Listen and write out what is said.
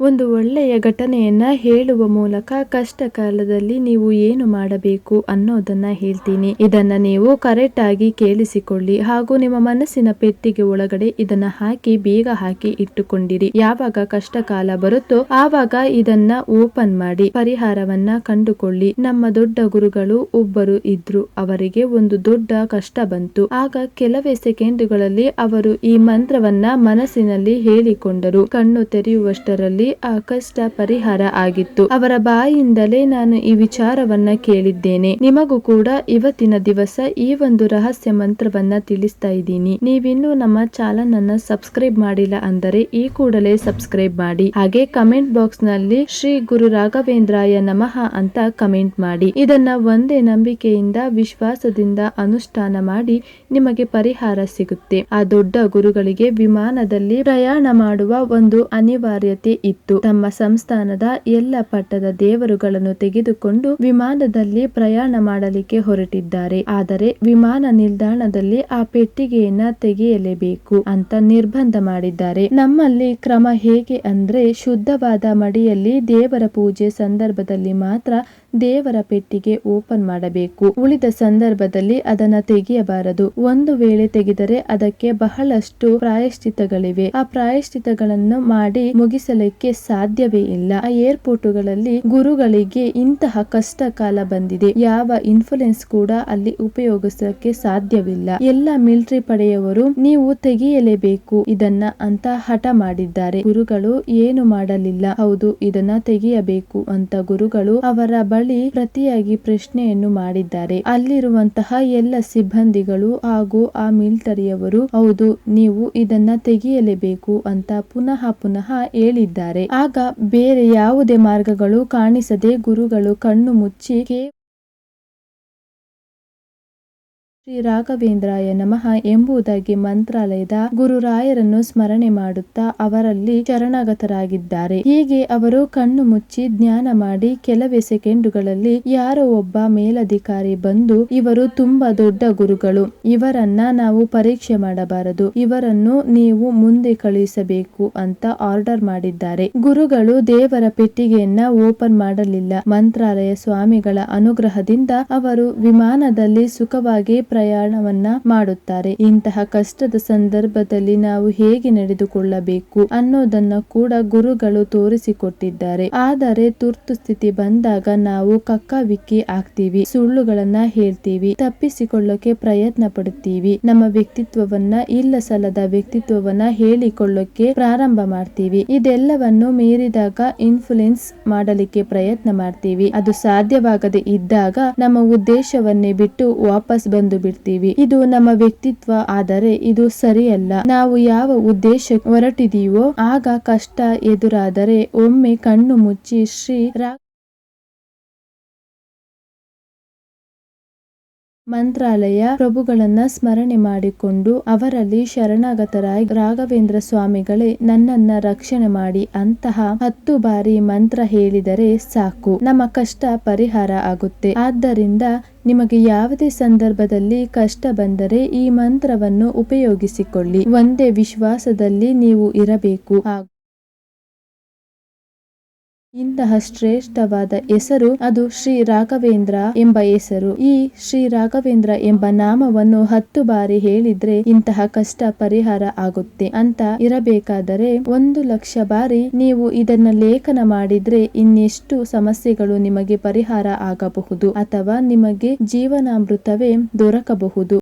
ಒಂದು ಒಳ್ಳೆಯ ಘಟನೆಯನ್ನ ಹೇಳುವ ಮೂಲಕ ಕಷ್ಟ ಕಾಲದಲ್ಲಿ ನೀವು ಏನು ಮಾಡಬೇಕು ಅನ್ನೋದನ್ನ ಹೇಳ್ತೀನಿ. ಇದನ್ನ ನೀವು ಕರೆಕ್ಟ್ ಆಗಿ ಕೇಳಿಸಿಕೊಳ್ಳಿ ಹಾಗೂ ನಿಮ್ಮ ಮನಸ್ಸಿನ ಪೆಟ್ಟಿಗೆ ಒಳಗಡೆ ಇದನ್ನ ಹಾಕಿ, ಬೇಗ ಹಾಕಿ ಇಟ್ಟುಕೊಂಡಿರಿ. ಯಾವಾಗ ಕಷ್ಟ ಕಾಲ ಬರುತ್ತೋ ಆವಾಗ ಇದನ್ನ ಓಪನ್ ಮಾಡಿ ಪರಿಹಾರವನ್ನ ಕಂಡುಕೊಳ್ಳಿ. ನಮ್ಮ ದೊಡ್ಡ ಗುರುಗಳು ಒಬ್ಬರು ಇದ್ರು, ಅವರಿಗೆ ಒಂದು ದೊಡ್ಡ ಕಷ್ಟ ಬಂತು. ಆಗ ಕೆಲವೇ ಸೆಕೆಂಡುಗಳಲ್ಲಿ ಅವರು ಈ ಮಂತ್ರವನ್ನ ಮನಸ್ಸಿನಲ್ಲಿ ಹೇಳಿಕೊಂಡರು. ಕಣ್ಣು ತೆರೆಯುವಷ್ಟರಲ್ಲಿ ಆ ಕಷ್ಟ ಪರಿಹಾರ ಆಗಿತ್ತು. ಅವರ ಬಾಯಿಯಿಂದಲೇ ನಾನು ಈ ವಿಚಾರವನ್ನ ಕೇಳಿದ್ದೇನೆ. ನಿಮಗೂ ಕೂಡ ಇವತ್ತಿನ ದಿವಸ ಈ ಒಂದು ರಹಸ್ಯ ಮಂತ್ರವನ್ನ ತಿಳಿಸ್ತಾ ಇದ್ದೀನಿ. ನೀವಿನ್ನೂ ನಮ್ಮ ಚಾನಲ್ ಅನ್ನ ಸಬ್ಸ್ಕ್ರೈಬ್ ಮಾಡಿಲ್ಲ ಅಂದರೆ ಈ ಕೂಡಲೇ ಸಬ್ಸ್ಕ್ರೈಬ್ ಮಾಡಿ. ಹಾಗೆ ಕಮೆಂಟ್ ಬಾಕ್ಸ್ನಲ್ಲಿ ಶ್ರೀ ಗುರು ರಾಘವೇಂದ್ರಾಯ ನಮಃ ಅಂತ ಕಮೆಂಟ್ ಮಾಡಿ. ಇದನ್ನ ಒಂದೇ ನಂಬಿಕೆಯಿಂದ, ವಿಶ್ವಾಸದಿಂದ ಅನುಷ್ಠಾನ ಮಾಡಿ ನಿಮಗೆ ಪರಿಹಾರ ಸಿಗುತ್ತೆ. ಆ ದೊಡ್ಡ ಗುರುಗಳಿಗೆ ವಿಮಾನದಲ್ಲಿ ಪ್ರಯಾಣ ಮಾಡುವ ಒಂದು ಅನಿವಾರ್ಯತೆ ಇತ್ತು. ತಮ್ಮ ಸಂಸ್ಥಾನದ ಎಲ್ಲ ಪಟ್ಟದ ದೇವರುಗಳನ್ನು ತೆಗೆದುಕೊಂಡು ವಿಮಾನದಲ್ಲಿ ಪ್ರಯಾಣ ಮಾಡಲಿಕ್ಕೆ ಹೊರಟಿದ್ದಾರೆ. ಆದರೆ ವಿಮಾನ ನಿಲ್ದಾಣದಲ್ಲಿ ಆ ಪೆಟ್ಟಿಗೆಯನ್ನ ತೆಗೆಯಲೇಬೇಕು ಅಂತ ನಿರ್ಬಂಧ ಮಾಡಿದ್ದಾರೆ. ನಮ್ಮಲ್ಲಿ ಕ್ರಮ ಹೇಗೆ ಅಂದ್ರೆ ಶುದ್ಧವಾದ ಮಡಿಯಲ್ಲಿ ದೇವರ ಪೂಜೆ ಸಂದರ್ಭದಲ್ಲಿ ಮಾತ್ರ ದೇವರ ಪೆಟ್ಟಿಗೆ ಓಪನ್ ಮಾಡಬೇಕು. ಉಳಿದ ಸಂದರ್ಭದಲ್ಲಿ ಅದನ್ನ ತೆಗೆಯಬಾರದು. ಒಂದು ವೇಳೆ ತೆಗೆದರೆ ಅದಕ್ಕೆ ಬಹಳಷ್ಟು ಪ್ರಾಯಶ್ಚಿತಗಳಿವೆ ಆ ಪ್ರಾಯಶ್ಚಿತಗಳನ್ನು ಮಾಡಿ ಮುಗಿಸಲಿಕ್ಕೆ ಸಾಧ್ಯವೇ ಇಲ್ಲ. ಆ ಏರ್ಪೋರ್ಟ್ಗಳಲ್ಲಿ ಗುರುಗಳಿಗೆ ಇಂತಹ ಕಷ್ಟ ಕಾಲ ಬಂದಿದೆ. ಯಾವ ಇನ್ಫ್ಲುಯೆನ್ಸ್ ಕೂಡ ಅಲ್ಲಿ ಉಪಯೋಗಿಸಕ್ಕೆ ಸಾಧ್ಯವಿಲ್ಲ. ಎಲ್ಲ ಮಿಲಿಟರಿ ಪಡೆಯವರು, ನೀವು ತೆಗೆಯಲೇಬೇಕು. ಇದನ್ನ ಅಂತ ಹಠ ಮಾಡಿದ್ದಾರೆ. ಗುರುಗಳು, ಏನು ಮಾಡಲಿಲ್ಲ? ಹೌದು, ಇದನ್ನ ತೆಗೆಯಬೇಕು ಅಂತ ಗುರುಗಳು ಅವರ ಬಳಿ ಪ್ರತಿಯಾಗಿ ಪ್ರಶ್ನೆಯನ್ನು ಮಾಡಿದ್ದಾರೆ. ಅಲ್ಲಿರುವಂತಹ ಎಲ್ಲ ಸಿಬ್ಬಂದಿಗಳು ಹಾಗೂ ಆ ಮಿಲಿಟರಿಯವರು, ಹೌದು, ನೀವು ಇದನ್ನ ತೆಗೆಯಲೇಬೇಕು ಅಂತ ಪುನಃ ಪುನಃ ಹೇಳಿದ್ದಾರೆ. ಆಗ ಬೇರೆ ಯಾವುದೇ ಮಾರ್ಗಗಳು ಕಾಣಿಸದೆ ಗುರುಗಳು ಕಣ್ಣು ಮುಚ್ಚಿ ಶ್ರೀ ರಾಘವೇಂದ್ರಾಯ ನಮಃ ಎಂಬುದಾಗಿ ಮಂತ್ರಾಲಯದ ಗುರುರಾಯರನ್ನು ಸ್ಮರಣೆ ಮಾಡುತ್ತಾ ಅವರಲ್ಲಿ ಶರಣಾಗತರಾಗಿದ್ದಾರೆ. ಹೀಗೆ ಅವರು ಕಣ್ಣು ಮುಚ್ಚಿ ಧ್ಯಾನ ಮಾಡಿ ಕೆಲವೇ ಸೆಕೆಂಡುಗಳಲ್ಲಿ ಯಾರೋ ಒಬ್ಬ ಮೇಲಧಿಕಾರಿ ಬಂದು ಇವರು ತುಂಬಾ ದೊಡ್ಡ ಗುರುಗಳು. ಇವರನ್ನ ನಾವು ಪರೀಕ್ಷೆ ಮಾಡಬಾರದು. ಇವರನ್ನು ನೀವು ಮುಂದೆ ಕಳುಹಿಸಬೇಕು ಅಂತ ಆರ್ಡರ್ ಮಾಡಿದ್ದಾರೆ. ಗುರುಗಳು ದೇವರ ಪೆಟ್ಟಿಗೆಯನ್ನ ಓಪನ್ ಮಾಡಲಿಲ್ಲ. ಮಂತ್ರಾಲಯ ಸ್ವಾಮಿಗಳ ಅನುಗ್ರಹದಿಂದ ಅವರು ವಿಮಾನದಲ್ಲಿ ಸುಖವಾಗಿ ಪ್ರಯಾಣವನ್ನ ಮಾಡುತ್ತಾರೆ. ಇಂತಹ ಕಷ್ಟದ ಸಂದರ್ಭದಲ್ಲಿ ನಾವು ಹೇಗೆ ನಡೆದುಕೊಳ್ಳಬೇಕು ಅನ್ನೋದನ್ನ ಕೂಡ ಗುರುಗಳು ತೋರಿಸಿಕೊಟ್ಟಿದ್ದಾರೆ. ಆದರೆ ತುರ್ತು ಸ್ಥಿತಿ ಬಂದಾಗ ನಾವು ಕಕ್ಕಾವಿಕ್ಕಿ ಆಗ್ತೀವಿ, ಸುಳ್ಳುಗಳನ್ನ ಹೇಳ್ತೀವಿ, ತಪ್ಪಿಸಿಕೊಳ್ಳೋಕೆ ಪ್ರಯತ್ನ ಪಡುತ್ತೀವಿ, ನಮ್ಮ ವ್ಯಕ್ತಿತ್ವವನ್ನ ಇಲ್ಲ ಸಲ್ಲದ ವ್ಯಕ್ತಿತ್ವವನ್ನ ಹೇಳಿಕೊಳ್ಳೋಕೆ ಪ್ರಾರಂಭ ಮಾಡ್ತೀವಿ. ಇದೆಲ್ಲವನ್ನು ಮೀರಿದಾಗ ಇನ್ಫ್ಲುಯೆನ್ಸ್ ಮಾಡಲಿಕ್ಕೆ ಪ್ರಯತ್ನ ಮಾಡ್ತೀವಿ. ಅದು ಸಾಧ್ಯವಾಗದೆ ಇದ್ದಾಗ ನಮ್ಮ ಉದ್ದೇಶವನ್ನೇ ಬಿಟ್ಟು ವಾಪಸ್ ಬಂದು ಬಿಡ್ತೀವಿ. ಇದು ನಮ್ಮ ವ್ಯಕ್ತಿತ್ವ, ಆದರೆ ಇದು ಸರಿಯಲ್ಲ. ನಾವು ಯಾವ ಉದ್ದೇಶ ಹೊರಟಿದೀವೋ ಆಗ ಕಷ್ಟ ಎದುರಾದರೆ ಒಮ್ಮೆ ಕಣ್ಣು ಮುಚ್ಚಿ ಶ್ರೀ ಮಂತ್ರಾಲಯ ಪ್ರಭುಗಳನ್ನ ಸ್ಮರಣೆ ಮಾಡಿಕೊಂಡು ಅವರಲ್ಲಿ ಶರಣಾಗತರಾಗಿ, ರಾಘವೇಂದ್ರ ಸ್ವಾಮಿಗಳೇ ನನ್ನನ್ನ ರಕ್ಷಣೆ ಮಾಡಿ ಅಂತಹ ಹತ್ತು ಬಾರಿ ಮಂತ್ರ ಹೇಳಿದರೆ ಸಾಕು. ನಮ್ಮ ಕಷ್ಟ ಪರಿಹಾರ ಆಗುತ್ತೆ. ಆದ್ದರಿಂದ ನಿಮಗೆ ಯಾವುದೇ ಸಂದರ್ಭದಲ್ಲಿ ಕಷ್ಟ ಬಂದರೆ ಈ ಮಂತ್ರವನ್ನು ಉಪಯೋಗಿಸಿಕೊಳ್ಳಿ. ಒಂದೇ ವಿಶ್ವಾಸದಲ್ಲಿ ನೀವು ಇರಬೇಕು. ಇಂತಹ ಶ್ರೇಷ್ಠವಾದ ಹೆಸರು ಅದು ಶ್ರೀ ರಾಘವೇಂದ್ರ ಎಂಬ ಹೆಸರು. ಈ ಶ್ರೀ ರಾಘವೇಂದ್ರ ಎಂಬ ನಾಮವನ್ನು ಹತ್ತು ಬಾರಿ ಹೇಳಿದ್ರೆ ಇಂತಹ ಕಷ್ಟ ಪರಿಹಾರ ಆಗುತ್ತೆ ಅಂತ ಇರಬೇಕಾದರೆ ಒಂದು ಲಕ್ಷ ಬಾರಿ ನೀವು ಇದನ್ನ ಲೇಖನ ಮಾಡಿದ್ರೆ ಇನ್ನೆಷ್ಟು ಸಮಸ್ಯೆಗಳು ನಿಮಗೆ ಪರಿಹಾರ ಆಗಬಹುದು ಅಥವಾ ನಿಮಗೆ ಜೀವನಾಮೃತವೇ ದೊರಕಬಹುದು.